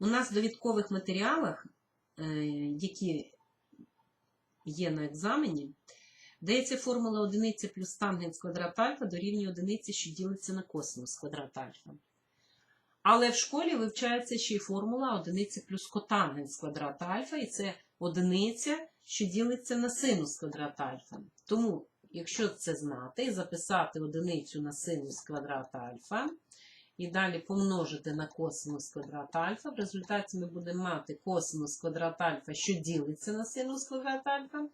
У нас в довідкових матеріалах, е, які є на екзамені, дається формула одиниця плюс тангенс квадрат альфа дорівнює одиниці, що ділиться на косинус квадрат альфа. Але в школі вивчається ще й формула одиниця плюс котангенс квадрат альфа, і це одиниця, що ділиться на синус квадрат альфа. Тому, якщо це знати, і записати одиницю на синус квадрат альфа, і далі помножити на косинус квадрат альфа, в результаті ми будемо мати косинус квадрат альфа, що ділиться на синус квадрат альфа.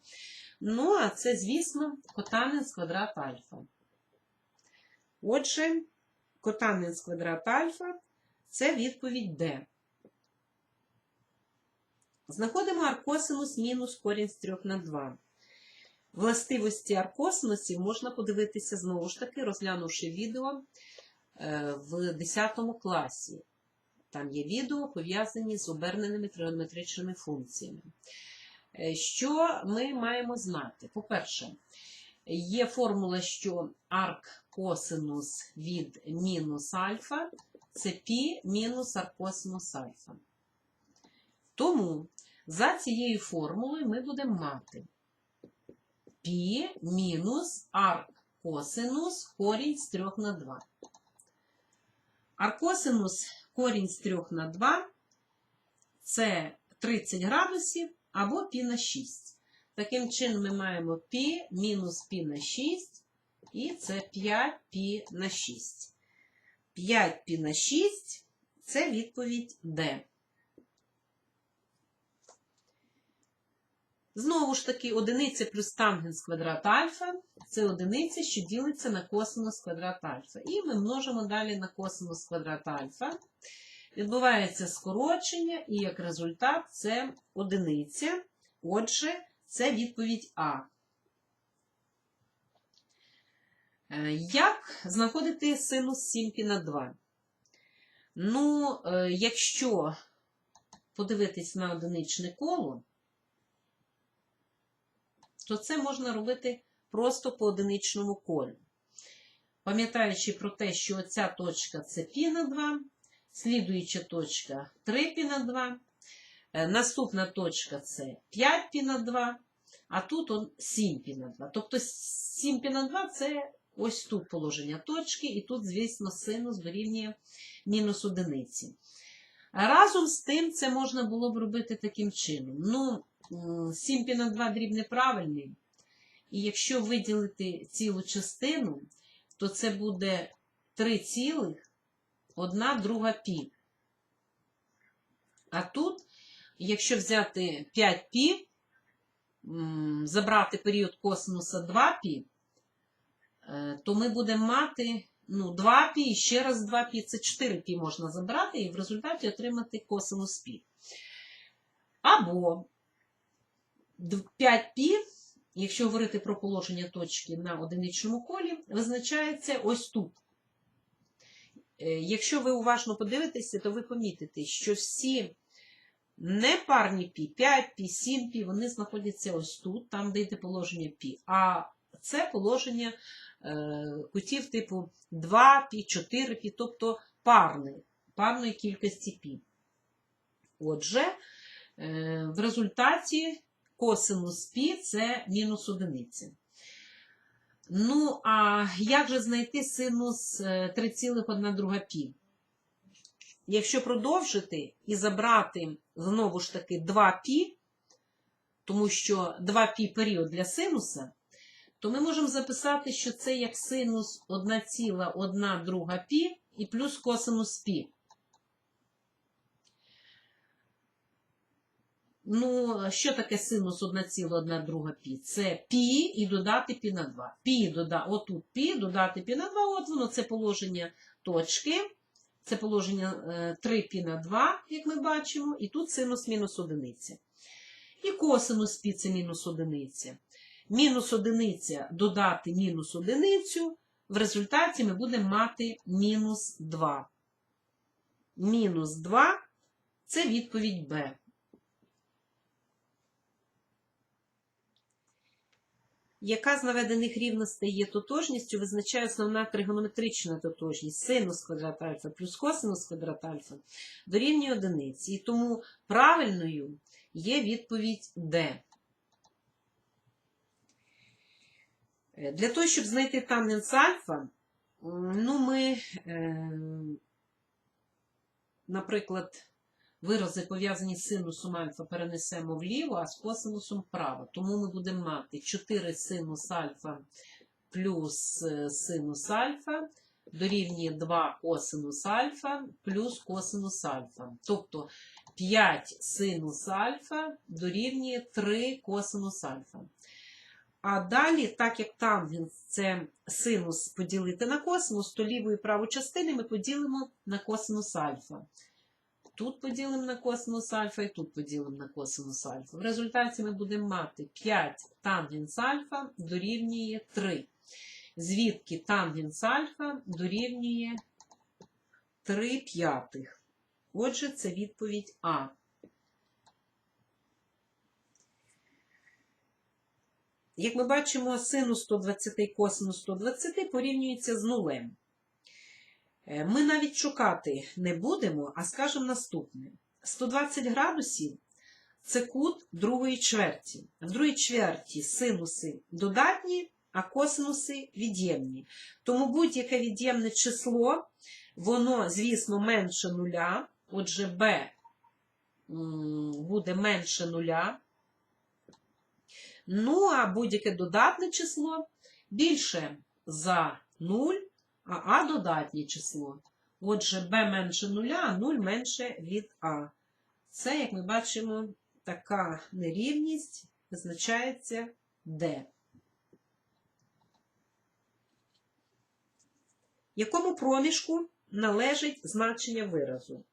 Ну, а це, звісно, котангенс квадрат альфа. Отже, котангенс квадрат альфа це відповідь Д. Знаходимо аркосинус мінус корінь з 3 на 2. Властивості аркосинусів можна подивитися знову ж таки, розглянувши відео в 10 класі. Там є відео, пов'язані з оберненими тригонометричними функціями. Е, Що ми маємо знати? По-перше, є формула, що арк косинус від мінус альфа це π мінус аркосинус альфа. Тому за цією формулою ми будемо мати π мінус арк косинус корінь з 3 на 2. Аркосинус корінь з 3 на 2 це 30 градусів або пі на 6. Таким чином, ми маємо пі мінус пі на 6, і це 5 пі на 6. 5 пі на 6 це відповідь D. Знову ж таки, одиниця плюс тангенс квадрат альфа це одиниця, що ділиться на косинус квадрат альфа. І ми множимо далі на косинус квадрат альфа. Відбувається скорочення, і як результат це одиниця. Отже, це відповідь А. Е, Як знаходити синус 7 пі на 2? Ну, е, якщо подивитись на одиничне коло, то це можна робити просто по одиничному колю. Пам'ятаючи про те, що оця точка це π на 2, слідуюча точка 3 π на 2, е, наступна точка це 5 π на 2, а тут он 7 π на 2. Тобто 7 π на 2 це ось тут положення точки, і тут, звісно, синус дорівнює мінус одиниці. Разом з тим, це можна було б робити таким чином. Ну, 7 пі на 2 дріб неправильний. І якщо виділити цілу частину, то це буде 3 цілих 1 друга пі. А тут, якщо взяти 5 пі, забрати період косинуса 2 пі, е, то ми будемо мати ну, 2 пі ще раз 2 пі. Це 4 пі можна забрати і в результаті отримати косинус пі. Або 5 пі, якщо говорити про положення точки на одиничному колі, визначається ось тут. Е, Якщо ви уважно подивитеся, то ви помітите, що всі непарні пі, 5 пі, 7 пі, вони знаходяться ось тут, там, де йде положення пі. А це положення е, кутів типу 2 пі, 4 пі, тобто парної, парної кількості пі. Отже, е, в результаті косинус пі це мінус одиниця. Ну, а як же знайти синус е, 3,1 пі? Якщо продовжити і забрати знову ж таки 2 пі, тому що 2 пі період для синуса, то ми можемо записати, що це як синус 1,1 пі і плюс косинус пі. Ну, що таке синус 1,1 друга пі? Це пі і додати пі на 2. Пі дода... Отут пі, додати пі на 2, от воно це положення точки. Це положення 3 пі на 2, як ми бачимо, і тут синус мінус одиниця. І косинус пі це мінус одиниця. Мінус одиниця додати мінус одиницю, в результаті ми будемо мати мінус 2. Мінус 2 це відповідь Б. Яка з наведених рівностей є тотожністю, визначає основна тригонометрична тотожність. Синус квадрат альфа плюс косинус квадрат альфа дорівнює одиниці. І тому правильною є відповідь Д. Е, Для того, щоб знайти тангенс альфа, ну, ми, е, наприклад, вирази пов'язані з синусом альфа перенесемо вліво, а з косинусом вправо. Тому ми будемо мати 4 синус альфа плюс е, синус альфа дорівнює 2 косинус альфа плюс косинус альфа. Тобто 5 синус альфа дорівнює 3 косинус альфа. А далі, так як тангенс це синус поділити на косинус, то ліву і праву частини ми поділимо на косинус альфа. Тут поділимо на косинус альфа і тут поділимо на косинус альфа. В результаті ми будемо мати 5 тангенс альфа дорівнює 3. Звідки тангенс альфа дорівнює 3 п'ятих. Отже, це відповідь А. Як ми бачимо, синус 120 і косинус 120 порівнюється з нулем. Е, Ми навіть шукати не будемо, а скажемо наступне. 120 градусів це кут другої чверті. В другій чверті синуси додатні, а косинуси від'ємні. Тому будь-яке від'ємне число, воно, звісно, менше нуля. Отже, b буде менше нуля. Ну, а будь-яке додатне число більше за 0, а А додатнє число. Отже, b менше нуля, а 0 менше від А. Це, як ми бачимо, така нерівність визначається D. Якому проміжку належить значення виразу?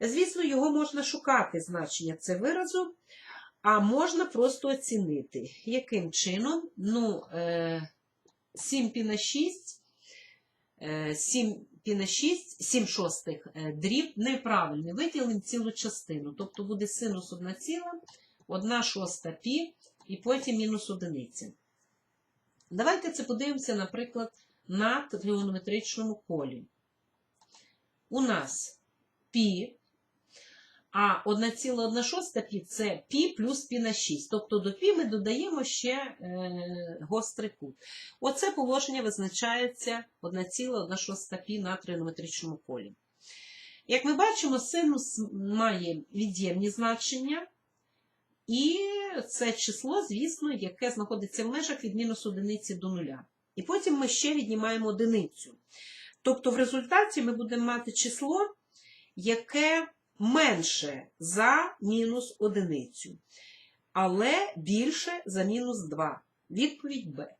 Звісно, його можна шукати значення це виразу, а можна просто оцінити. Яким чином? Ну, е, 7 пі на 6, е, 7 пі на 6, 7 шостих е, дріб неправильний. Виділимо цілу частину. Тобто буде синус 1 ціла, 1 шоста пі і потім мінус одиниця. Давайте це подивимося, наприклад, на тригонометричному колі. У нас пі, а 1,1 пі це пі плюс пі на 6. Тобто до пі ми додаємо ще е, гострий кут. Оце положення визначається 1,1 пі на тригонометричному колі. Як ми бачимо, синус має від'ємні значення, і це число, звісно, яке знаходиться в межах від мінус одиниці до нуля. І потім ми ще віднімаємо одиницю. Тобто, в результаті ми будемо мати число, яке менше за мінус одиницю, але більше за мінус 2. Відповідь Б.